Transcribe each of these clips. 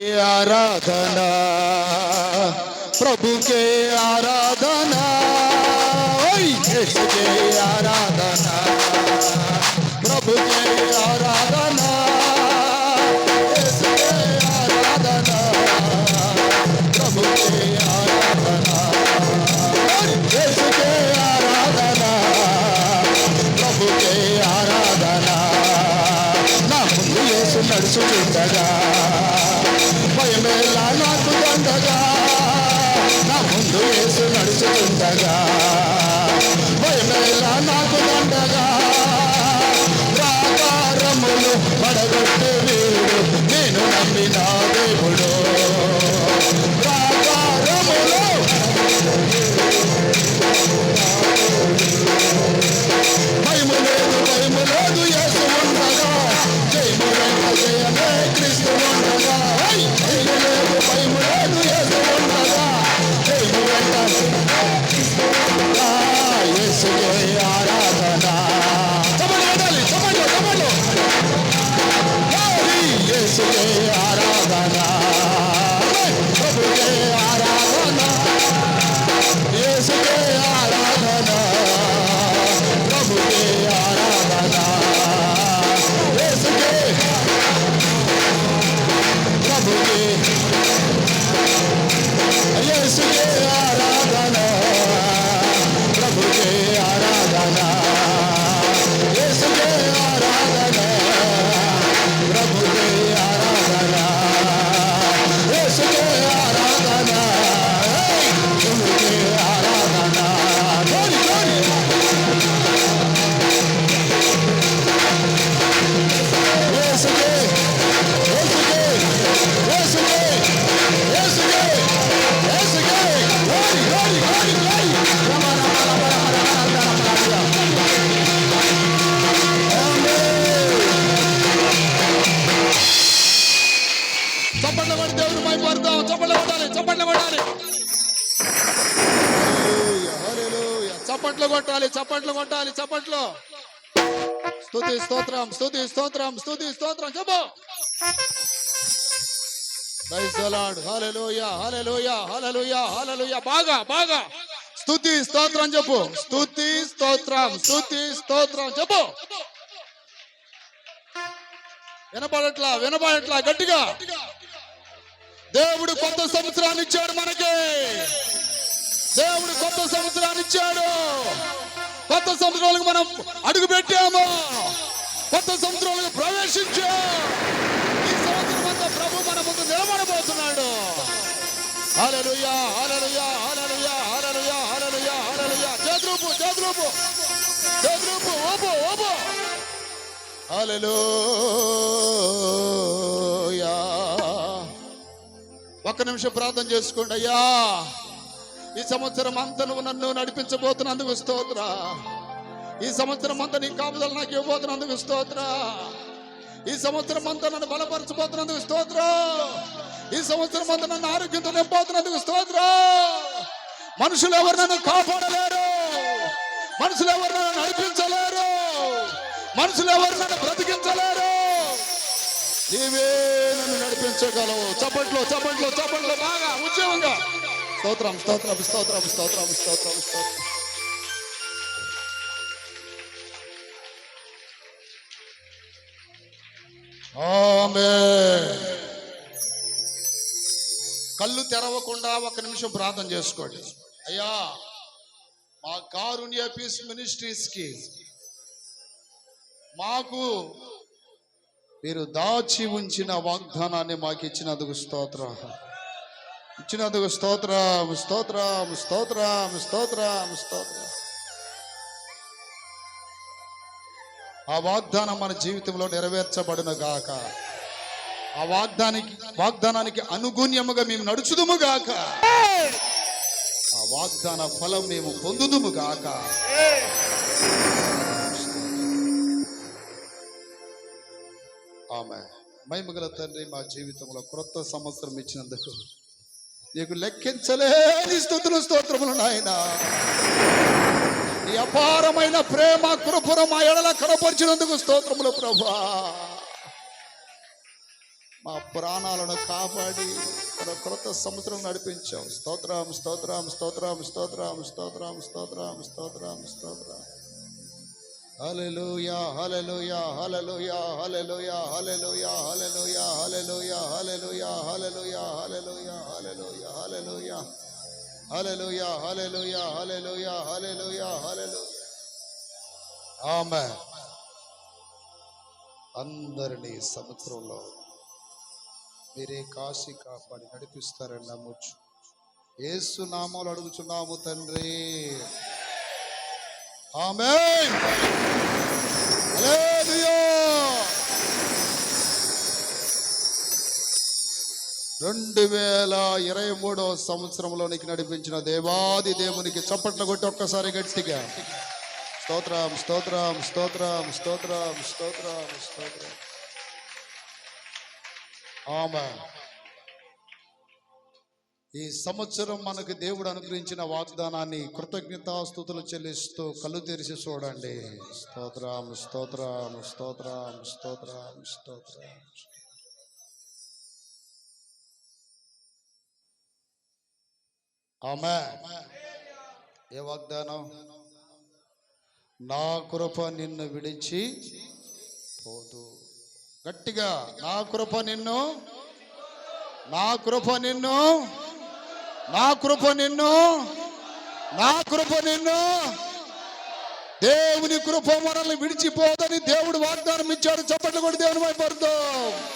आराधना प्रभु के आराधना ओय यीशु के आराधना प्रभु के आराधना यीशु के आराधना प्रभु के आराधना ओय यीशु के आराधना प्रभु के आराधना నా ముందు యేసు నడుచుకుండగా భయమేలా నాకు దండగా నా ముందు వేసి నడుచుకుండగా భయమేలా చప్పట్లు కొట్టాలి చప్పట్లు కొట్టాలి చప్పట్లు. స్థుతి స్తోత్రం స్థుతి స్తోత్రం స్థుతి స్తోత్రం. చెప్పు. బాగా బాగా. స్థుతి స్తోత్రం చెప్పు. స్థుతి స్తోత్రం స్థుతి స్తోత్రం చెప్పు. వినపడట్లా వినపడట్లా గట్టిగా. దేవుడు కొత్త సంవత్సరాన్ని ఇచ్చాడు మనకి. దేవుడు కొత్త సంవత్సరాన్ని ఇచ్చాడు. కొత్త సంవత్సరాలకు మనం అడుగు పెట్టాము. కొత్త సంవత్సరాలకు ప్రవేశించాం. ఈ సంవత్సరం అంతా ప్రభు మన ముందు నిలబడబోతున్నాడు. హల్లెలూయా హల్లెలూయా హల్లెలూయా హల్లెలూయా హల్లెలూయా హల్లెలూయా. చేతులూపు చేతులూపు చేతులూపు ఓపు ఓపు. హల్లెలూయా. ఒక్క నిమిషం ప్రార్థన చేసుకోండి అయ్యా. ఈ సంవత్సరం అంతా నువ్వు నన్ను నడిపించబోతున్నందుకు స్తోత్ర. ఈ సంవత్సరం అంతా నీ కాపుదలు నాకు ఇవ్వబోతున్నందుకు స్తోత్ర. ఈ సంవత్సరం అంతా నన్ను బలపరచబోతున్నందుకు స్తోత్ర. ఈ సంవత్సరం అంతా నన్ను ఆరోగ్యంతో నింపబోతున్నందుకు స్తోత్ర. మనుషులు ఎవరు నన్ను కాపాడలేరు? మనుషులు ఎవరు నన్ను నడిపించలేరు? మనుషులు ఎవరు నన్ను బ్రతికించలేరు? నీవే నన్ను నడిపించగలవు. చప్పట్లో చప్పట్లో చప్పట్లో బాగా ఉద్యోగంగా స్తోత్రం స్తోత్రం స్తోత్రం స్తోత్రం స్తోత్రం స్తోత్రం. కళ్ళు తెరవకుండా ఒక నిమిషం ప్రార్థన చేసుకోండి. అయ్యా మా కారుణ్య పీస్ మినిస్ట్రీస్కి మాకు మీరు దాచి ఉంచిన వాగ్దానాన్ని మాకు ఇచ్చినందుకు స్తోత్రం. ఇచ్చినందుకు స్తోత్రం స్తోత్రం స్తోత్రం స్తోత్రం స్తోత్రం. ఆ వాగ్దానం మన జీవితంలో నెరవేర్చబడును గాక. ఆ వాగ్దానికి వాగ్దానానికి అనుగుణ్యముగా మేము నడుచుదుము గాక. ఆ వాగ్దాన ఫలం మేము పొందుదుము గాక. ఆమె మహిమగల తండ్రి మా జీవితంలో క్రొత్త సంవత్సరం ఇచ్చినందుకు నీకు లెక్కించలేని స్థుతులు స్తోత్రములు నాయన. నీ అపారమైన ప్రేమ కృపను మా ఎడల కనపరిచినందుకు స్తోత్రములు ప్రభా. మా ప్రాణాలను కాపాడి మన క్రొత్త సంవత్సరం నడిపించావు. స్తోత్రం స్తోత్రం స్తోత్రం స్తోత్రం స్తోత్రం స్తోత్రం స్తోత్రం స్తోత్రం. హల్లెలూయా హల్లెలూయా హల్లెలూయా హల్లెలూయా హల్లెలూయా హల్లెలూయా హల్లెలూయా హల్లెలూయా హల్లెలూయా హల్లెలూయా హల్లెలూయా హల్లెలూయా హల్లెలూయా హల్లెలూయా హల్లెలూయా హల్లెలూయా హల్లెలూయా ఆమె అందరినీ సముద్రంలో మీరే కాశీ కాపాడి నడిపిస్తారని నమ్మొచ్చు ఏసు నామాలు అడుగుచున్నాము తండ్రి ఆమె రెండు వేల ఇరవై మూడవ సంవత్సరంలోనికి నడిపించిన దేవాది దేవునికి చప్పట్లు కొట్టి ఒక్కసారి గట్టిగా. స్తోత్రం స్తోత్రం స్తోత్రం స్తోత్రం స్తోత్రం స్తోత్రం. ఆమె ఈ సంవత్సరం మనకు దేవుడు అనుగ్రహించిన వాగ్దానాన్ని కృతజ్ఞతాస్థుతులు చెల్లిస్తూ కళ్ళు తెరిచి చూడండి. స్తోత్రం స్తోత్రం స్తోత్రం స్తోత్రం స్తోత్రం. ఆమె. ఏ వాగ్దానం? నా కృప నిన్ను విడిచి పోదు. గట్టిగా నా కృప నిన్ను నా కృప నిన్ను నా కృప నిన్ను నా కృప నిన్ను. దేవుని కృప మనల్ని విడిచిపోదని దేవుడు వాగ్దానం ఇచ్చాడు. చప్పట్లు కూడా దేవుని వైపడతాం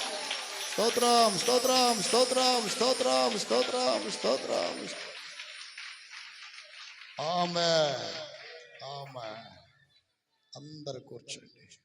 స్తోత్రం స్తోత్రం స్తోత్రం స్తోత్రం స్తోత్రం స్తోత్రం. ఆమె ఆమె అందరు కూర్చోండి.